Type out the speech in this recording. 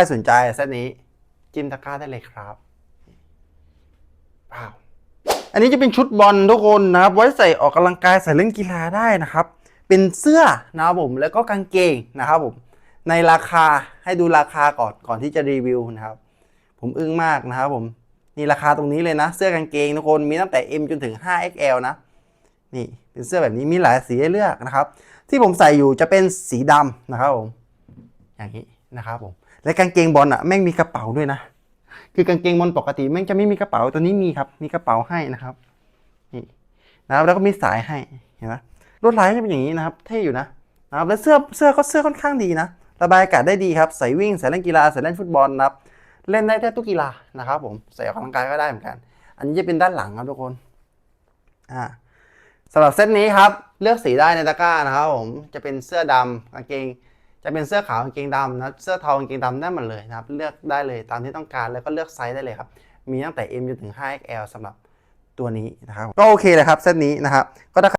ใครสนใจเซตนี้ จิ้มตะกร้าได้เลยครับว้าวอันนี้จะเป็นชุดบอลทุกคนนะครับ ไว้ใส่ออกกำลังกายใส่เล่นกีฬาได้นะครับ เป็นเสื้อนะครับผมแล้วก็กางเกงนะครับผมในราคาให้ดูราคาก่อนก่อนที่จะรีวิวนะครับ ผมอึ้งมากนะครับผมนี่ราคาตรงนี้เลยนะ เสื้อกางเกงทุกคนมีตั้งแต่ M จนถึง 5XL นะนี่เป็นเสื้อแบบนี้มีหลายสีให้เลือกนะครับ ที่ผมใส่อยู่จะเป็นสีดำนะครับผมอย่างนี้ นะครับผมและกางเกงบอลอะแม่งมีกระเป๋าด้วยนะ คือกางเกงบอลปกติแม่งจะไม่มีกระเป๋าตัวนี้มีครับ มีกระเป๋าให้นะครับนี่นะครับแล้วก็มีสายให้เห็นไหมลวดลายจะเป็นอย่างนี้นะครับ เท่อยู่นะนะครับแล้วเสื้อเสื้อก็เสื้อค่อนข้างดีนะระบายอากาศได้ดีครับใส่วิ่งใส่เล่นกีฬาใส่เล่นฟุตบอลนะครับเล่นได้แทบทุกกีฬานะครับ ผมใส่ออกกำลังกายก็ได้เหมือนกัน อันนี้จะเป็นด้านหลังครับทุกคนอ่าสำหรับเซตนี้ครับ เลือกสีได้ในตะกร้านะครับผมจะเป็นเสื้อดำกางเกง จะเป็นเสื้อขาวกางเกงดำนะเสื้อเทากางเกงดำได้หมดเลยนะครับ เลือกได้เลยตามที่ต้องการแล้วก็เลือกไซส์ได้เลยครับ มีตั้งแต่ M จนถึง 5XL สำหรับตัวนี้นะครับ ก็โอเคเลยครับเซตนี้นะครับก็ถ้า